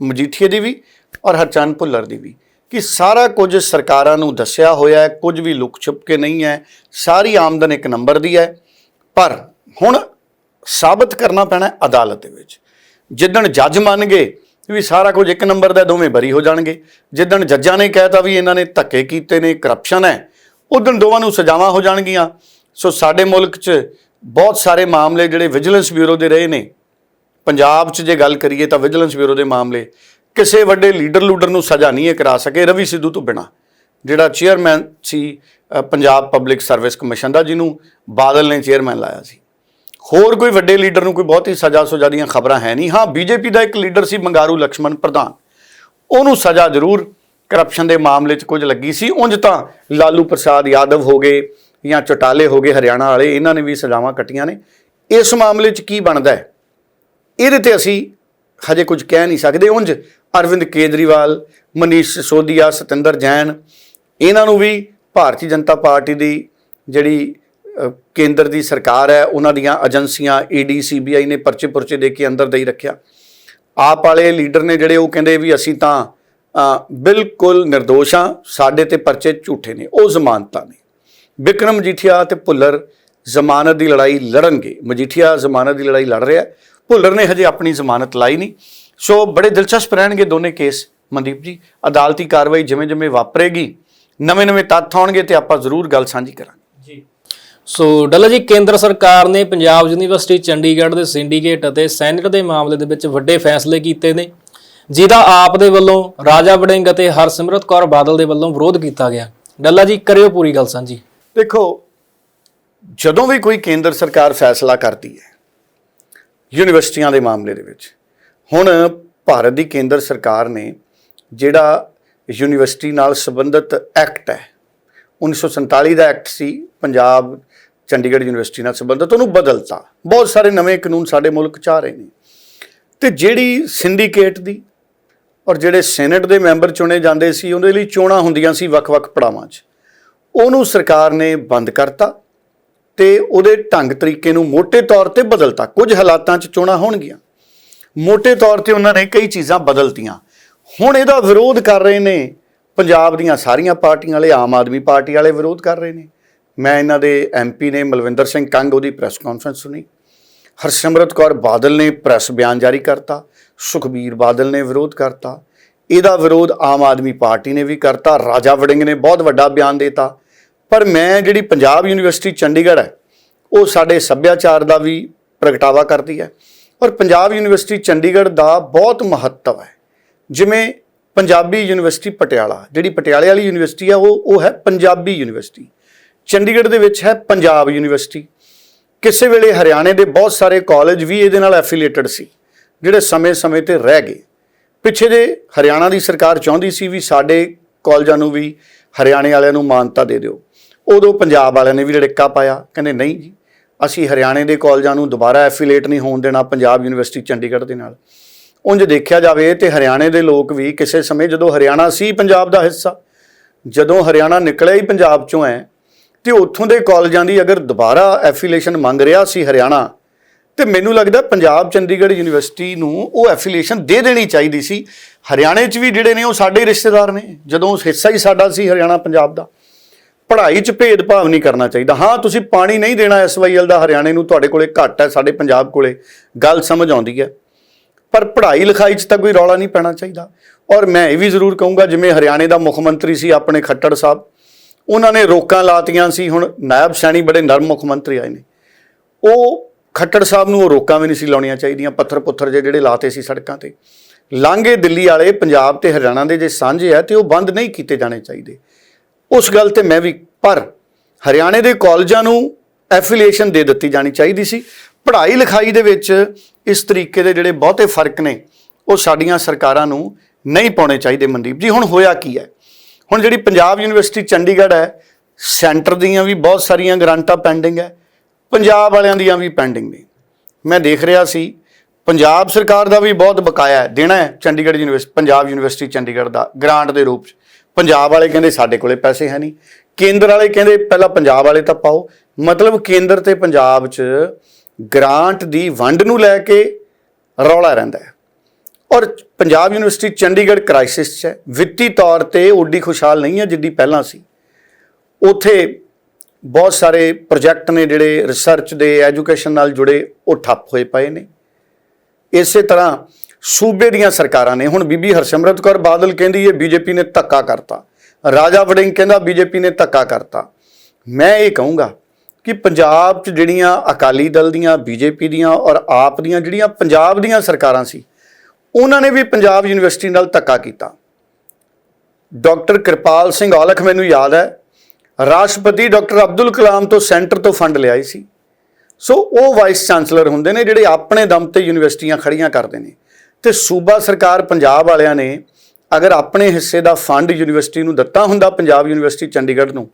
ਮਜੀਠੀਏ ਦੀ ਵੀ ਔਰ ਹਰਚੰਦ ਭੁੱਲਰ ਦੀ ਵੀ। ਕਿ ਸਾਰਾ ਕੁਝ ਸਰਕਾਰਾਂ ਨੂੰ ਦੱਸਿਆ ਹੋਇਆ ਹੈ, ਕੁਝ ਵੀ ਲੁਕ ਛੁਪ ਕੇ ਨਹੀਂ ਹੈ, ਸਾਰੀ ਆਮਦਨ ਇੱਕ ਨੰਬਰ ਦੀ ਹੈ। ਪਰ ਹੁਣ ਸਾਬਤ ਕਰਨਾ ਪੈਣਾ ਅਦਾਲਤ ਦੇ ਵਿੱਚ। ਜਿੱਦਣ ਜੱਜ ਮੰਨ ਗਏ ਵੀ ਸਾਰਾ ਕੁਝ ਇੱਕ ਨੰਬਰ ਦਾ ਦੋਵੇਂ ਬਰੀ ਹੋ ਜਾਣਗੇ। ਜਿੱਦਣ ਜੱਜਾਂ ਨੇ ਕਹਿਤਾ ਵੀ ਇਹਨਾਂ ਨੇ ਧੱਕੇ ਕੀਤੇ ਨੇ ਕਰਪਸ਼ਨ ਹੈ, ਉਦੋਂ ਦੋਵਾਂ ਨੂੰ ਸਜ਼ਾਵਾਂ ਹੋ ਜਾਣਗੀਆਂ। ਸੋ ਸਾਡੇ ਮੁਲਕ 'ਚ ਬਹੁਤ ਸਾਰੇ ਮਾਮਲੇ ਜਿਹੜੇ ਵਿਜੀਲੈਂਸ ਬਿਊਰੋ ਦੇ ਰਹੇ ਨੇ। ਪੰਜਾਬ 'ਚ ਜੇ ਗੱਲ ਕਰੀਏ ਤਾਂ ਵਿਜੀਲੈਂਸ ਬਿਊਰੋ ਦੇ ਮਾਮਲੇ ਕਿਸੇ ਵੱਡੇ ਲੀਡਰ ਲੂਡਰ ਨੂੰ ਸਜ਼ਾ ਨਹੀਂ ਇਹ ਕਰਾ ਸਕੇ, ਰਵੀ ਸਿੱਧੂ ਤੋਂ ਬਿਨਾ। ਜਿਹੜਾ ਚੇਅਰਮੈਨ ਸੀ ਪੰਜਾਬ ਪਬਲਿਕ ਸਰਵਿਸ ਕਮਿਸ਼ਨ ਦਾ, ਜਿਹਨੂੰ ਬਾਦਲ ਨੇ ਚੇਅਰਮੈਨ ਲਾਇਆ ਸੀ। ਹੋਰ ਕੋਈ ਵੱਡੇ ਲੀਡਰ ਨੂੰ ਕੋਈ ਬਹੁਤੀ ਸਜ਼ਾ ਸੁਜਾ ਦੀਆਂ ਖਬਰਾਂ ਹੈ ਨਹੀਂ। ਹਾਂ, ਬੀਜੇਪੀ ਦਾ ਇੱਕ ਲੀਡਰ ਸੀ ਮੰਗਾਰੂ ਲਕਸ਼ਮਣ ਪ੍ਰਧਾਨ। ਉਹਨੂੰ ਸਜ਼ਾ ਜ਼ਰੂਰ ਕਰਪਸ਼ਨ ਦੇ ਮਾਮਲੇ 'ਚ ਕੁਝ ਲੱਗੀ ਸੀ। ਉਂਝ ਤਾਂ ਲਾਲੂ ਪ੍ਰਸਾਦ ਯਾਦਵ ਹੋ ਗਏ ਜਾਂ ਚਟਾਲੇ ਹੋ ਗਏ ਹਰਿਆਣਾ ਵਾਲੇ, ਇਹਨਾਂ ਨੇ ਵੀ ਸਜ਼ਾਵਾਂ ਕੱਟੀਆਂ ਨੇ। ਇਸ ਮਾਮਲੇ 'ਚ ਕੀ ਬਣਦਾ ਹੈ? ਇਹਦੇ ਤੇ ਅਸੀਂ ਹਜੇ ਕੁਝ ਕਹਿ ਨਹੀਂ ਸਕਦੇ। ਉਂਝ ਅਰਵਿੰਦ ਕੇਜਰੀਵਾਲ, ਮਨੀਸ਼ ਸਿਸੋਦੀਆ ਸਤਿੰਦਰ ਜੈਨ, ਇਹਨਾਂ ਨੂੰ ਵੀ ਭਾਰਤੀ ਜਨਤਾ ਪਾਰਟੀ ਦੀ ਜਿਹੜੀ ਕੇਂਦਰ ਦੀ ਸਰਕਾਰ ਹੈ, ਉਹਨਾਂ ਦੀਆਂ ਏਜੰਸੀਆਂ ਈਡੀ ਸੀਬੀਆਈ ਨੇ ਪਰਚੇ ਪੁਰਚੇ ਦੇ ਕੇ ਅੰਦਰ ਦੇਈ ਰੱਖਿਆ। ਆਪ ਵਾਲੇ ਲੀਡਰ ਨੇ ਜਿਹੜੇ ਉਹ ਕਹਿੰਦੇ ਵੀ ਅਸੀਂ ਤਾਂ ਬਿਲਕੁਲ ਨਿਰਦੋਸ਼ ਹਾਂ, ਸਾਡੇ ਤੇ ਪਰਚੇ ਝੂਠੇ ਨੇ, ਉਹ ਜ਼ਮਾਨਤਾਂ ਨੇ। ਵਿਕਰਮ ਮਜੀਠੀਆ ਤੇ ਭੁੱਲਰ ਜ਼ਮਾਨਤ ਦੀ ਲੜਾਈ ਲੜਨਗੇ। ਮਜੀਠੀਆ ਜ਼ਮਾਨਤ ਦੀ ਲੜਾਈ ਲੜ ਰਿਹਾ ਭੁੱਲਰ ਨੇ ਹਜੇ ਆਪਣੀ ਜ਼ਮਾਨਤ ਲਾਈ ਨਹੀਂ। ਸੋ ਬੜੇ ਦਿਲਚਸਪ ਰਹਿਣਗੇ ਦੋਨੇ ਕੇਸ ਮਨਦੀਪ ਜੀ। ਅਦਾਲਤੀ ਕਾਰਵਾਈ ਜਿਵੇਂ ਜਿਵੇਂ ਵਾਪਰੇਗੀ ਨਵੇਂ-ਨਵੇਂ ਤੱਥ ਆਉਣਗੇ ਤੇ ਆਪਾਂ ਜ਼ਰੂਰ ਗੱਲ ਸਾਂਝੀ ਕਰਾਂਗੇ। ਜੀ। ਸੋ ਡੱਲਾ ਜੀ ਕੇਂਦਰ ਸਰਕਾਰ ਨੇ ਪੰਜਾਬ ਯੂਨੀਵਰਸਿਟੀ ਚੰਡੀਗੜ੍ਹ ਦੇ ਸਿੰਡੀਕੇਟ ਅਤੇ ਸੈਨੇਟ ਦੇ ਮਾਮਲੇ ਦੇ ਵਿੱਚ ਵੱਡੇ ਫੈਸਲੇ ਕੀਤੇ ਨੇ ਜਿਹਦਾ ਆਪ ਦੇ ਵੱਲੋਂ ਰਾਜਾ ਵੜਿੰਗ ਅਤੇ ਹਰਸਿਮਰਤ ਕੌਰ ਬਾਦਲ ਦੇ ਵੱਲੋਂ ਵਿਰੋਧ ਕੀਤਾ ਗਿਆ। ਡੱਲਾ ਜੀ ਕਰਿਓ ਪੂਰੀ ਗੱਲ ਸਾਂਝੀ। ਦੇਖੋ ਜਦੋਂ ਵੀ ਕੋਈ ਕੇਂਦਰ ਸਰਕਾਰ ਫੈਸਲਾ ਕਰਦੀ ਹੈ ਯੂਨੀਵਰਸਿਟੀਆਂ ਦੇ ਮਾਮਲੇ ਦੇ ਵਿੱਚ। ਹੁਣ ਭਾਰਤ ਦੀ ਕੇਂਦਰ ਸਰਕਾਰ ਨੇ ਜਿਹੜਾ ਯੂਨੀਵਰਸਿਟੀ ਨਾਲ ਸੰਬੰਧਿਤ ਐਕਟ ਹੈ 1947 ਦਾ ਐਕਟ ਸੀ, ਪੰਜਾਬ ਚੰਡੀਗੜ੍ਹ ਯੂਨੀਵਰਸਿਟੀ ਨਾਲ ਸੰਬੰਧਿਤ, ਉਹਨੂੰ ਬਦਲਤਾ। ਬਹੁਤ ਸਾਰੇ ਨਵੇਂ ਕਾਨੂੰਨ ਸਾਡੇ ਮੁਲਕ ਚ ਆ ਰਹੇ ਨੇ। ਤੇ ਜਿਹੜੀ ਸਿੰਡੀਕੇਟ ਦੀ ਔਰ ਜਿਹੜੇ ਸੈਨੇਟ ਦੇ ਮੈਂਬਰ ਚੁਣੇ ਜਾਂਦੇ ਸੀ, ਉਹਦੇ ਲਈ ਚੋਣਾਂ ਹੁੰਦੀਆਂ ਸੀ ਵੱਖ-ਵੱਖ ਪੜਾਵਾਂ 'ਚ। ਉਹਨੂੰ ਸਰਕਾਰ ਨੇ ਬੰਦ ਕਰਤਾ। ਤੇ ਉਹਦੇ ਢੰਗ ਤਰੀਕੇ ਨੂੰ ਮੋٹے ਤੌਰ ਤੇ ਬਦਲਤਾ। ਕੁਝ ਹਾਲਾਤਾਂ 'ਚ ਚੋਣਾਂ ਹੋਣਗੀਆਂ। ਮੋٹے ਤੌਰ ਤੇ ਉਹਨਾਂ ਨੇ ਕਈ ਚੀਜ਼ਾਂ ਬਦਲਤੀਆਂ। ਹੁਣ ਇਹਦਾ ਵਿਰੋਧ ਕਰ ਰਹੇ ਨੇ। ਪੰਜਾਬ ਦੀਆਂ ਸਾਰੀਆਂ ਪਾਰਟੀਆਂ ਵਾਲੇ, ਆਮ ਆਦਮੀ ਪਾਰਟੀ ਵਾਲੇ ਵਿਰੋਧ ਕਰ ਰਹੇ ਨੇ। ਮੈਂ ਇਹਨਾਂ ਦੇ ਐਮਪੀ ਨੇ ਮਲਵਿੰਦਰ ਸਿੰਘ ਕੰਗ ਉਹਦੀ ਪ੍ਰੈਸ ਕਾਨਫਰੰਸ ਸੁਣੀ। ਹਰਸਿਮਰਤ ਕੌਰ ਬਾਦਲ ਨੇ ਪ੍ਰੈਸ ਬਿਆਨ ਜਾਰੀ ਕਰਤਾ। ਸੁਖਬੀਰ ਬਾਦਲ ਨੇ ਵਿਰੋਧ ਕਰਤਾ। ਇਹਦਾ ਵਿਰੋਧ ਆਮ ਆਦਮੀ ਪਾਰਟੀ ਨੇ ਵੀ ਕਰਤਾ। ਰਾਜਾ ਵੜਿੰਗ ਨੇ ਬਹੁਤ ਵੱਡਾ ਬਿਆਨ ਦਿੱਤਾ। ਪਰ ਮੈਂ ਜਿਹੜੀ ਪੰਜਾਬ ਯੂਨੀਵਰਸਿਟੀ ਚੰਡੀਗੜ੍ਹ ਹੈ, ਉਹ ਸਾਡੇ ਸੱਭਿਆਚਾਰ ਦਾ ਵੀ ਪ੍ਰਗਟਾਵਾ ਕਰਦੀ ਹੈ ਔਰ ਪੰਜਾਬ ਯੂਨੀਵਰਸਿਟੀ ਚੰਡੀਗੜ੍ਹ ਦਾ ਬਹੁਤ ਮਹੱਤਵ ਹੈ। ਜਿਵੇਂ ਪੰਜਾਬੀ ਯੂਨੀਵਰਸਿਟੀ ਪਟਿਆਲਾ, ਜਿਹੜੀ ਪਟਿਆਲੇ ਵਾਲੀ ਯੂਨੀਵਰਸਿਟੀ ਹੈ ਉਹ ਉਹ ਹੈ ਪੰਜਾਬੀ ਯੂਨੀਵਰਸਿਟੀ। ਚੰਡੀਗੜ੍ਹ ਦੇ ਵਿੱਚ ਹੈ ਪੰਜਾਬ ਯੂਨੀਵਰਸਿਟੀ। ਕਿਸੇ ਵੇਲੇ ਹਰਿਆਣੇ ਦੇ ਬਹੁਤ ਸਾਰੇ ਕਾਲਜ ਵੀ ਇਹਦੇ ਨਾਲ ਐਫੀਲੀਏਟਡ ਸੀ, ਜਿਹੜੇ ਸਮੇਂ-ਸਮੇਂ ਤੇ ਰਹਿ ਗਏ। ਪਿੱਛੇ ਜੇ ਹਰਿਆਣਾ ਦੀ ਸਰਕਾਰ ਚਾਹੁੰਦੀ ਸੀ ਵੀ ਸਾਡੇ ਕਾਲਜਾਂ ਨੂੰ ਵੀ ਹਰਿਆਣੇ ਵਾਲਿਆਂ ਨੂੰ ਮਾਨਤਾ ਦੇ ਦਿਓ। ਉਦੋਂ ਪੰਜਾਬ ਵਾਲਿਆਂ ਨੇ ਵੀ ਲੜਿੱਕਾ ਪਾਇਆ। ਕਹਿੰਦੇ, ਨਹੀਂ ਜੀ, ਅਸੀਂ ਹਰਿਆਣੇ ਦੇ ਕਾਲਜਾਂ ਨੂੰ ਦੁਬਾਰਾ ਐਫੀਲੀਏਟ ਨਹੀਂ ਹੋਣ ਦੇਣਾ ਪੰਜਾਬ ਯੂਨੀਵਰਸਿਟੀ ਚੰਡੀਗੜ੍ਹ ਦੇ ਨਾਲ। ਉਂਝ ਦੇਖਿਆ ਜਾਵੇ ਤੇ ਹਰਿਆਣੇ ਦੇ ਲੋਕ ਵੀ ਕਿਸੇ ਸਮੇਂ ਜਦੋਂ ਹਰਿਆਣਾ ਸੀ ਪੰਜਾਬ ਦਾ ਹਿੱਸਾ, ਜਦੋਂ ਹਰਿਆਣਾ ਨਿਕਲਿਆ ਹੀ ਪੰਜਾਬ ਚੋਂ ਹੈ ਤੇ ਉੱਥੋਂ ਦੇ ਕਾਲਜਾਂ ਦੀ ਅਗਰ ਦੁਬਾਰਾ ਐਫੀਲੀਏਸ਼ਨ ਮੰਗ ਰਿਹਾ ਸੀ ਹਰਿਆਣਾ, ਤੇ ਮੈਨੂੰ ਲੱਗਦਾ ਪੰਜਾਬ ਚੰਡੀਗੜ੍ਹ ਯੂਨੀਵਰਸਿਟੀ ਨੂੰ ਉਹ ਐਫੀਲੀਏਸ਼ਨ ਦੇ ਦੇਣੀ ਚਾਹੀਦੀ ਸੀ। ਹਰਿਆਣੇ 'ਚ ਵੀ ਜਿਹੜੇ ਨੇ ਉਹ ਸਾਡੇ ਹੀ ਰਿਸ਼ਤੇਦਾਰ ਨੇ, ਜਦੋਂ ਹਿੱਸਾ ਹੀ ਸਾਡਾ ਸੀ ਹਰਿਆਣਾ ਪੰਜਾਬ ਦਾ। ਪੜ੍ਹਾਈ 'ਚ ਭੇਦਭਾਵ ਨਹੀਂ ਕਰਨਾ ਚਾਹੀਦਾ। ਹਾਂ, ਤੁਸੀਂ ਪਾਣੀ ਨਹੀਂ ਦੇਣਾ ਐਸਵਾਈਐਲ ਦਾ, ਹਰਿਆਣੇ ਨੂੰ ਤੁਹਾਡੇ ਕੋਲੇ ਘੱਟ ਹੈ, ਸਾਡੇ ਪੰਜਾਬ ਕੋਲੇ ਗੱਲ ਸਮਝ ਆਉਂਦੀ ਹੈ। ਪਰ ਪੜ੍ਹਾਈ ਲਿਖਾਈ 'ਚ ਤਾਂ ਕੋਈ ਰੌਲਾ ਨਹੀਂ ਪੈਣਾ ਚਾਹੀਦਾ। ਔਰ ਮੈਂ ਇਹ ਵੀ ਜ਼ਰੂਰ ਕਹੂੰਗਾ, ਜਿਵੇਂ ਹਰਿਆਣੇ ਦਾ ਮੁੱਖ ਮੰਤਰੀ ਸੀ ਆਪਣੇ ਖੱਟੜ ਸਾਹਿਬ, ਉਹਨਾਂ ਨੇ ਰੋਕਾਂ ਲਾਤੀਆਂ ਸੀ, ਹੁਣ ਨਾਇਬ ਸੈਣੀ ਬੜੇ ਨਰਮ ਮੁੱਖ ਮੰਤਰੀ ਆਏ ਨੇ। ਉਹ ਖੱਟੜ ਸਾਹਿਬ ਨੂੰ ਉਹ ਰੋਕਾਂ ਵੀ ਨਹੀਂ ਸੀ ਲਾਉਣੀਆਂ ਚਾਹੀਦੀਆਂ ਪੱਥਰ ਪੁੱਥਰ ਜਿਹੇ ਜਿਹੜੇ ਲਾਤੇ ਸੀ ਸੜਕਾਂ ਤੇ। ਲਾਂਘੇ ਦਿੱਲੀ ਵਾਲੇ, ਪੰਜਾਬ ਤੇ ਹਰਿਆਣਾ ਦੇ ਜੇ ਸਾਂਝੇ ਆ, ਤੇ ਉਹ ਬੰਦ ਨਹੀਂ ਕੀਤੇ ਜਾਣੇ ਚਾਹੀਦੇ। ਉਸ ਗੱਲ ਤੇ ਮੈਂ ਵੀ, ਪਰ ਹਰਿਆਣੇ ਦੇ ਕਾਲਜਾਂ ਨੂੰ ਐਫੀਲੀਏਸ਼ਨ ਦੇ ਦਿੱਤੀ ਜਾਣੀ ਚਾਹੀਦੀ ਸੀ। ਪੜ੍ਹਾਈ ਲਿਖਾਈ ਦੇ ਵਿੱਚ ਇਸ ਤਰੀਕੇ ਦੇ ਜਿਹੜੇ ਬਹੁਤੇ ਫ਼ਰਕ ਨੇ, ਉਹ ਸਾਡੀਆਂ ਸਰਕਾਰਾਂ ਨੂੰ ਨਹੀਂ ਪਾਉਣੇ ਚਾਹੀਦੇ ਮਨਦੀਪ ਜੀ। ਹੁਣ ਹੋਇਆ ਕੀ ਹੈ? ਹੁਣ ਜਿਹੜੀ ਪੰਜਾਬ ਯੂਨੀਵਰਸਿਟੀ ਚੰਡੀਗੜ੍ਹ ਹੈ, ਸੈਂਟਰ ਦੀਆਂ ਵੀ ਬਹੁਤ ਸਾਰੀਆਂ ਗ੍ਰਾਂਟਾਂ ਪੈਂਡਿੰਗ ਹੈ, ਪੰਜਾਬ ਵਾਲਿਆਂ ਦੀਆਂ ਵੀ ਪੈਂਡਿੰਗ ਨੇ। ਮੈਂ ਦੇਖ ਰਿਹਾ ਸੀ, ਪੰਜਾਬ ਸਰਕਾਰ ਦਾ ਵੀ ਬਹੁਤ ਬਕਾਇਆ ਹੈ, ਦੇਣਾ ਹੈ ਚੰਡੀਗੜ੍ਹ ਯੂਨੀਵਰਸਿਟੀ ਪੰਜਾਬ ਯੂਨੀਵਰਸਿਟੀ ਚੰਡੀਗੜ੍ਹ ਦਾ, ਗ੍ਰਾਂਟ ਦੇ ਰੂਪ 'ਚ। ਪੰਜਾਬ ਵਾਲੇ ਕਹਿੰਦੇ ਸਾਡੇ ਕੋਲੇ ਪੈਸੇ ਹੈ ਨਹੀਂ। ਕੇਂਦਰ ਵਾਲੇ ਕਹਿੰਦੇ ਪਹਿਲਾਂ ਪੰਜਾਬ ਵਾਲੇ ਤਾਂ ਪਾਓ। ਮਤਲਬ ਕੇਂਦਰ ਤੇ ਪੰਜਾਬ 'ਚ ਗ੍ਰਾਂਟ ਦੀ ਵੰਡ ਨੂੰ ਲੈ ਕੇ ਰੌਲਾ ਰਹਿੰਦਾ ਹੈ। ਔਰ ਪੰਜਾਬ ਯੂਨੀਵਰਸਿਟੀ ਚੰਡੀਗੜ੍ਹ ਕ੍ਰਾਈਸਿਸ 'ਚ ਹੈ। ਵਿੱਤੀ ਤੌਰ ਤੇ ਓਡੀ ਖੁਸ਼ਹਾਲ ਨਹੀਂ ਹੈ ਜਿੱਡੀ ਪਹਿਲਾਂ ਸੀ। ਉਥੇ ਬਹੁਤ ਸਾਰੇ ਪ੍ਰੋਜੈਕਟ ਨੇ ਜਿਹੜੇ ਰਿਸਰਚ ਦੇ ਐਜੂਕੇਸ਼ਨ ਨਾਲ ਜੁੜੇ, ਉਹ ਠੱਪ ਹੋਏ ਪਏ ਨੇ। ਇਸੇ ਤਰ੍ਹਾਂ ਸੂਬੇ ਦੀਆਂ ਸਰਕਾਰਾਂ ਨੇ, ਹੁਣ ਬੀਬੀ ਹਰਸਿਮਰਤ ਕੌਰ ਬਾਦਲ ਕਹਿੰਦੀ ਹੈ ਬੀਜੇਪੀ ਨੇ ਧੱਕਾ ਕਰਤਾ। ਰਾਜਾ ਵੜਿੰਗ ਕਹਿੰਦਾ ਬੀਜੇਪੀ ਨੇ ਧੱਕਾ ਕਰਤਾ। ਮੈਂ ਇਹ ਕਹੂੰਗਾ ਕਿ ਪੰਜਾਬ 'ਚ ਜਿਹੜੀਆਂ ਅਕਾਲੀ ਦਲ ਦੀਆਂ, ਬੀਜੇਪੀ ਦੀਆਂ ਔਰ ਆਪ ਦੀਆਂ ਜਿਹੜੀਆਂ ਪੰਜਾਬ ਦੀਆਂ ਸਰਕਾਰਾਂ ਸੀ, ਉਹਨਾਂ ਨੇ ਵੀ ਪੰਜਾਬ ਯੂਨੀਵਰਸਿਟੀ ਨਾਲ ਧੱਕਾ ਕੀਤਾ। ਡਾਕਟਰ ਕਿਰਪਾਲ ਸਿੰਘ ਔਲਖ ਮੈਨੂੰ ਯਾਦ ਹੈ, ਰਾਸ਼ਟਰਪਤੀ ਡਾਕਟਰ ਅਬਦੁਲ ਕਲਾਮ ਤੋਂ ਸੈਂਟਰ ਤੋਂ ਫੰਡ ਲਿਆਈ ਸੀ। ਸੋ ਉਹ ਵਾਈਸ ਚਾਂਸਲਰ ਹੁੰਦੇ ਨੇ, ਜਿਹੜੇ ਆਪਣੇ ਦਮ ਤੇ ਯੂਨੀਵਰਸਿਟੀਆਂ ਖੜੀਆਂ ਕਰਦੇ ਨੇ। ਤੇ ਸੂਬਾ ਸਰਕਾਰ ਪੰਜਾਬ ਵਾਲਿਆਂ ਨੇ ਅਗਰ ਆਪਣੇ ਹਿੱਸੇ ਦਾ ਫੰਡ ਯੂਨੀਵਰਸਿਟੀ ਨੂੰ ਦਿੱਤਾ ਹੁੰਦਾ, ਪੰਜਾਬ ਯੂਨੀਵਰਸਿਟੀ ਚੰਡੀਗੜ੍ਹ ਨੂੰ,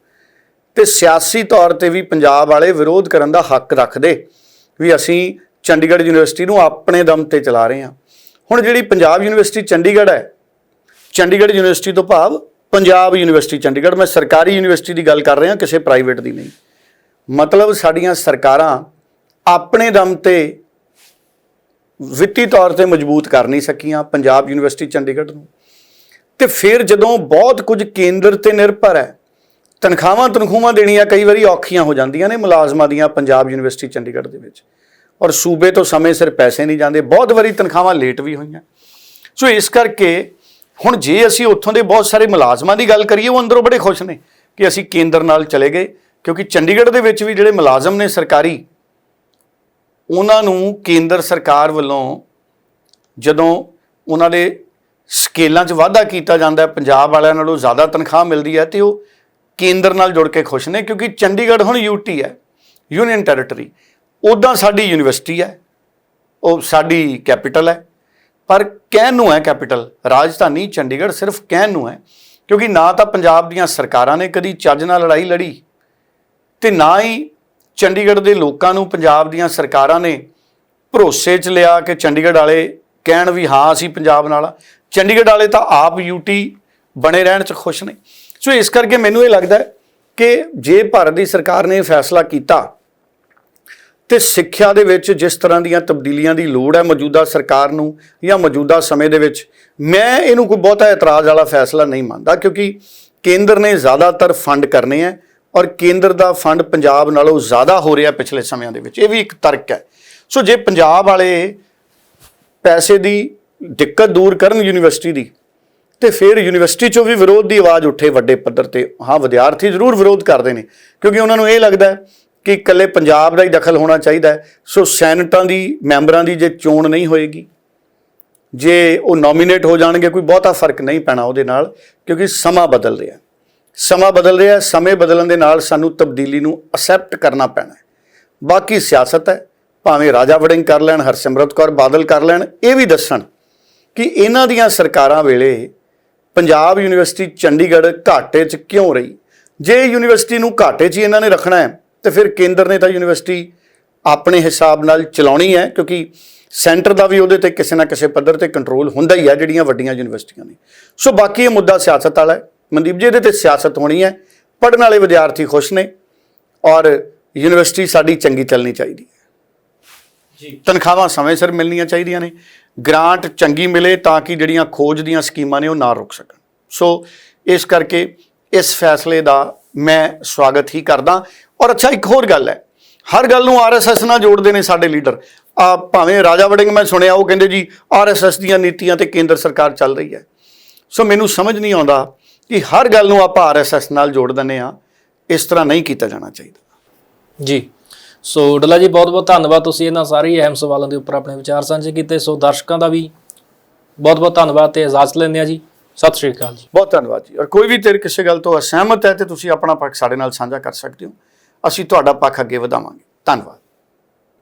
ਤੇ ਸਿਆਸੀ ਤੌਰ ਤੇ ਵੀ ਪੰਜਾਬ ਵਾਲੇ ਵਿਰੋਧ ਕਰਨ ਦਾ ਹੱਕ ਰੱਖਦੇ ਵੀ ਅਸੀਂ ਚੰਡੀਗੜ੍ਹ ਯੂਨੀਵਰਸਿਟੀ ਨੂੰ ਆਪਣੇ ਦਮ ਤੇ ਚਲਾ ਰਹੇ ਹਾਂ। ਹੁਣ ਜਿਹੜੀ ਪੰਜਾਬ ਯੂਨੀਵਰਸਿਟੀ ਚੰਡੀਗੜ੍ਹ ਹੈ, ਚੰਡੀਗੜ੍ਹ ਯੂਨੀਵਰਸਿਟੀ ਤੋਂ ਭਾਵ ਪੰਜਾਬ ਯੂਨੀਵਰਸਿਟੀ ਚੰਡੀਗੜ੍ਹ, ਮੈਂ ਸਰਕਾਰੀ ਯੂਨੀਵਰਸਿਟੀ ਦੀ ਗੱਲ ਕਰ ਰਿਹਾ, ਕਿਸੇ ਪ੍ਰਾਈਵੇਟ ਦੀ ਨਹੀਂ। ਮਤਲਬ ਸਾਡੀਆਂ ਸਰਕਾਰਾਂ ਆਪਣੇ ਦਮ ਤੇ ਵਿੱਤੀ ਤੌਰ ਤੇ ਮਜ਼ਬੂਤ ਕਰ ਨਹੀਂ ਸਕੀਆਂ ਪੰਜਾਬ ਯੂਨੀਵਰਸਿਟੀ ਚੰਡੀਗੜ੍ਹ ਨੂੰ। ਤੇ ਫਿਰ ਜਦੋਂ ਬਹੁਤ ਕੁਝ ਕੇਂਦਰ ਤੇ ਨਿਰਭਰ ਹੈ, ਤਨਖਾਹਾਂ ਤਨਖੂਹਾਂ ਦੇਣੀਆਂ ਕਈ ਵਾਰੀ ਔਖੀਆਂ ਹੋ ਜਾਂਦੀਆਂ ਨੇ ਮੁਲਾਜ਼ਮਾਂ ਦੀਆਂ ਪੰਜਾਬ ਯੂਨੀਵਰਸਿਟੀ ਚੰਡੀਗੜ੍ਹ ਦੇ ਵਿੱਚ। ਔਰ ਸੂਬੇ ਤੋਂ ਸਮੇਂ ਸਿਰ ਪੈਸੇ ਨਹੀਂ ਜਾਂਦੇ, ਬਹੁਤ ਵਾਰੀ ਤਨਖਾਹਾਂ ਲੇਟ ਵੀ ਹੋਈਆਂ। ਸੋ ਇਸ ਕਰਕੇ ਹੁਣ ਜੇ ਅਸੀਂ ਉੱਥੋਂ ਦੇ ਬਹੁਤ ਸਾਰੇ ਮੁਲਾਜ਼ਮਾਂ ਦੀ ਗੱਲ ਕਰੀਏ, ਉਹ ਅੰਦਰੋਂ ਬੜੇ ਖੁਸ਼ ਨੇ ਕਿ ਅਸੀਂ ਕੇਂਦਰ ਨਾਲ ਚਲੇ ਗਏ, ਕਿਉਂਕਿ ਚੰਡੀਗੜ੍ਹ ਦੇ ਵਿੱਚ ਵੀ ਜਿਹੜੇ ਮੁਲਾਜ਼ਮ ਨੇ ਸਰਕਾਰੀ ਉਹਨਾਂ ਨੂੰ ਕੇਂਦਰ ਸਰਕਾਰ ਵੱਲੋਂ ਜਦੋਂ ਉਹਨਾਂ ਦੇ ਸਕੇਲਾਂ 'ਚ ਵਾਧਾ ਕੀਤਾ ਜਾਂਦਾ ਹੈ, ਪੰਜਾਬ ਵਾਲਿਆਂ ਨਾਲੋਂ ਜ਼ਿਆਦਾ ਤਨਖਾਹ ਮਿਲਦੀ ਹੈ ਤੇ ਉਹ ਕੇਂਦਰ ਨਾਲ ਜੁੜ ਕੇ ਖੁਸ਼ ਨੇ ਕਿਉਂਕਿ ਚੰਡੀਗੜ੍ਹ ਹੁਣ ਯੂਟੀ ਹੈ ਯੂਨੀਅਨ ਟੈਰੀਟਰੀ ਉਦਾਂ ਸਾਡੀ ਯੂਨੀਵਰਸਿਟੀ ਹੈ, ਉਹ ਸਾਡੀ ਕੈਪੀਟਲ ਹੈ, ਪਰ ਕਹਿਣ ਨੂੰ ਹੈ ਕੈਪੀਟਲ, ਰਾਜਧਾਨੀ ਚੰਡੀਗੜ੍ਹ ਸਿਰਫ ਕਹਿਣ ਨੂੰ ਹੈ, ਕਿਉਂਕਿ ਨਾ ਤਾਂ ਪੰਜਾਬ ਦੀਆਂ ਸਰਕਾਰਾਂ ਨੇ ਕਦੀ ਚੱਜ ਨਾਲ ਲੜਾਈ ਲੜੀ ਤੇ ਨਾ ਹੀ ਚੰਡੀਗੜ੍ਹ ਦੇ ਲੋਕਾਂ ਨੂੰ ਪੰਜਾਬ ਦੀਆਂ ਸਰਕਾਰਾਂ ਨੇ ਭਰੋਸੇ 'ਚ ਲਿਆ ਕਿ ਚੰਡੀਗੜ੍ਹ ਵਾਲੇ ਕਹਿਣ ਵੀ ਹਾਂ, ਅਸੀਂ ਪੰਜਾਬ ਨਾਲ ਚੰਡੀਗੜ੍ਹ ਵਾਲੇ ਤਾਂ ਆਪ ਯੂਟੀ ਬਣੇ ਰਹਿਣ 'ਚ ਖੁਸ਼ ਨੇ। ਸੋ ਇਸ ਕਰਕੇ ਮੈਨੂੰ ਇਹ ਲੱਗਦਾ ਕਿ ਜੇ ਭਾਰਤ ਦੀ ਸਰਕਾਰ ਨੇ ਇਹ ਫੈਸਲਾ ਕੀਤਾ ਤੇ ਸਿੱਖਿਆ ਦੇ ਵਿੱਚ ਜਿਸ ਤਰ੍ਹਾਂ ਦੀਆਂ ਤਬਦੀਲੀਆਂ ਦੀ ਲੋੜ ਹੈ ਮੌਜੂਦਾ ਸਰਕਾਰ ਨੂੰ ਜਾਂ ਮੌਜੂਦਾ ਸਮੇਂ ਦੇ ਵਿੱਚ, ਮੈਂ ਇਹਨੂੰ ਕੋਈ ਬਹੁਤਾ ਇਤਰਾਜ਼ ਵਾਲਾ ਫੈਸਲਾ ਨਹੀਂ ਮੰਨਦਾ ਕਿਉਂਕਿ ਕੇਂਦਰ ਨੇ ਜ਼ਿਆਦਾਤਰ ਫੰਡ ਕਰਨੇ ਹੈ। ਔਰ ਕੇਂਦਰ ਦਾ ਫੰਡ ਪੰਜਾਬ ਨਾਲੋਂ ਜ਼ਿਆਦਾ ਹੋ ਰਿਹਾ ਪਿਛਲੇ ਸਮਿਆਂ ਦੇ ਵਿੱਚ। ਇਹ ਵੀ ਇੱਕ ਤਰਕ ਹੈ। ਸੋ ਜੇ ਪੰਜਾਬ ਵਾਲੇ ਪੈਸੇ ਦੀ ਦਿੱਕਤ ਦੂਰ ਕਰਨ ਯੂਨੀਵਰਸਿਟੀ ਦੀ, ਤੇ ਫਿਰ ਯੂਨੀਵਰਸਿਟੀ ਚੋਂ ਵੀ ਵਿਰੋਧ ਦੀ ਆਵਾਜ਼ ਉੱਠੇ ਵੱਡੇ ਪੱਧਰ ਤੇ। ਹਾਂ, ਵਿਦਿਆਰਥੀ ਜ਼ਰੂਰ ਵਿਰੋਧ ਕਰਦੇ ਨੇ, ਕਿਉਂਕਿ ਉਹਨਾਂ ਨੂੰ ਇਹ ਲੱਗਦਾ ਕਿ ਇਕੱਲੇ ਪੰਜਾਬ ਦਾ ਹੀ ਦਖਲ ਹੋਣਾ ਚਾਹੀਦਾ ਸੋ ਸੈਨਟਾਂ ਦੀ, ਮੈਂਬਰਾਂ ਦੀ ਜੇ ਚੋਣ ਨਹੀਂ ਹੋਏਗੀ, ਜੇ ਉਹ ਨੋਮੀਨੇਟ ਹੋ ਜਾਣਗੇ, ਕੋਈ ਬਹੁਤਾ ਫ਼ਰਕ ਨਹੀਂ ਪੈਣਾ ਉਹਦੇ ਨਾਲ, ਕਿਉਂਕਿ ਸਮਾਂ ਬਦਲ ਰਿਹਾ ਸਮਾਂ ਬਦਲ ਰਿਹਾ, ਸਮੇਂ ਬਦਲਣ ਦੇ ਨਾਲ ਸਾਨੂੰ ਤਬਦੀਲੀ ਨੂੰ ਅਸੈਪਟ ਕਰਨਾ ਪੈਣਾ ਹੈ। ਬਾਕੀ ਸਿਆਸਤ ਹੈ, ਭਾਵੇਂ ਰਾਜਾ ਵੜਿੰਗ ਕਰ ਲੈਣ, ਹਰਸਿਮਰਤ ਕੌਰ ਬਾਦਲ ਕਰ ਲੈਣ, ਇਹ ਵੀ ਦੱਸਣ ਕਿ ਇਹਨਾਂ ਦੀਆਂ ਸਰਕਾਰਾਂ ਵੇਲੇ ਪੰਜਾਬ ਯੂਨੀਵਰਸਿਟੀ ਚੰਡੀਗੜ੍ਹ ਘਾਟੇ 'ਚ ਕਿਉਂ ਰਹੀ? ਜੇ ਯੂਨੀਵਰਸਿਟੀ ਨੂੰ ਘਾਟੇ 'ਚ ਹੀ ਇਹਨਾਂ ਨੇ ਰੱਖਣਾ ਹੈ, ਤੇ ਫਿਰ ਕੇਂਦਰ ਨੇ ਤਾਂ ਯੂਨੀਵਰਸਿਟੀ ਆਪਣੇ ਹਿਸਾਬ ਨਾਲ ਚਲਾਉਣੀ ਹੈ, ਕਿਉਂਕਿ ਸੈਂਟਰ ਦਾ ਵੀ ਉਹਦੇ ਤੇ ਕਿਸੇ ਨਾ ਕਿਸੇ ਪੱਧਰ ਤੇ ਕੰਟਰੋਲ ਹੁੰਦਾ ਹੀ ਹੈ, ਜਿਹੜੀਆਂ ਵੱਡੀਆਂ ਯੂਨੀਵਰਸਿਟੀਆਂ ਨੇ। ਸੋ ਬਾਕੀ ਇਹ ਮੁੱਦਾ ਸਿਆਸਤ ਵਾਲਾ ਹੈ। ਮਨਦੀਪ ਜੀ ਇਹਦੇ ਤੇ ਸਿਆਸਤ ਹੋਣੀ ਹੈ। ਪੜ੍ਹਨ ਵਾਲੇ ਵਿਦਿਆਰਥੀ ਖੁਸ਼ ਨੇ ਔਰ ਯੂਨੀਵਰਸਿਟੀ ਸਾਡੀ ਚੰਗੀ ਚੱਲਣੀ ਚਾਹੀਦੀ ਹੈ। ਜੀ। ਤਨਖਾਹਾਂ ਸਮੇਂ ਸਿਰ ਮਿਲਣੀਆਂ ਚਾਹੀਦੀਆਂ ਨੇ। ਗ੍ਰਾਂਟ ਚੰਗੀ ਮਿਲੇ ਤਾਂ ਕਿ ਜਿਹੜੀਆਂ ਖੋਜ ਦੀਆਂ ਸਕੀਮਾਂ ਨੇ ਉਹ ਨਾ ਰੁਕ ਸਕਣ। ਸੋ ਇਸ ਕਰਕੇ ਇਸ ਫੈਸਲੇ ਦਾ ਮੈਂ ਸਵਾਗਤ ਹੀ ਕਰਦਾ। ਔਰ ਅੱਛਾ ਇੱਕ ਹੋਰ ਗੱਲ ਹੈ। ਹਰ ਗੱਲ ਨੂੰ ਆਰਐਸਐਸ ਨਾਲ ਜੋੜਦੇ ਨੇ ਸਾਡੇ ਲੀਡਰ। ਆ ਭਾਵੇਂ ਰਾਜਾ ਵੜਿੰਗ ਮੈਂ ਸੁਣਿਆ ਉਹ ਕਹਿੰਦੇ ਜੀ ਆਰਐਸਐਸ ਦੀਆਂ ਨੀਤੀਆਂ ਤੇ ਕੇਂਦਰ ਸਰਕਾਰ ਚੱਲ ਰਹੀ ਹੈ। ਸੋ ਮੈਨੂੰ ਸਮਝ ਨਹੀਂ ਆਉਂਦਾ ਕਿ ਹਰ ਗੱਲ ਨੂੰ ਆਪਾਂ ਆਰਐਸਐਸ ਨਾਲ ਜੋੜ ਦਿੰਦੇ ਆ ਇਸ ਤਰ੍ਹਾਂ ਨਹੀਂ ਕੀਤਾ ਜਾਣਾ ਚਾਹੀਦਾ। ਜੀ। ਸੋ ਡੱਲਾ ਜੀ ਬਹੁਤ ਬਹੁਤ ਧੰਨਵਾਦ ਤੁਸੀਂ ਇਹਨਾਂ ਸਾਰੇ ਅਹਿਮ ਸਵਾਲਾਂ ਦੇ ਉੱਪਰ ਆਪਣੇ ਵਿਚਾਰ ਸਾਂਝੇ ਕੀਤੇ। ਸੋ ਦਰਸ਼ਕਾਂ ਦਾ ਵੀ ਬਹੁਤ ਬਹੁਤ ਧੰਨਵਾਦ ਤੇ ਇਜਾਜ਼ਤ ਲੈਂਦੇ ਆ ਜੀ। ਸਤਿ ਸ਼੍ਰੀ ਅਕਾਲ ਜੀ। ਬਹੁਤ ਧੰਨਵਾਦ ਜੀ। ਔਰ ਕੋਈ ਵੀ ਤੇਰੇ ਕਿਸੇ ਗੱਲ ਤੋਂ ਅਸਹਿਮਤ ਹੈ ਤੇ ਤੁਸੀਂ ਆਪਣਾ ਪੱਖ ਸਾਡੇ ਨਾਲ ਸਾਂਝਾ ਕਰ ਸਕਦੇ ਹੋ। ਅਸੀਂ ਤੁਹਾਡਾ ਪੱਖ ਅੱਗੇ ਵਧਾਵਾਂਗੇ। ਧੰਨਵਾਦ।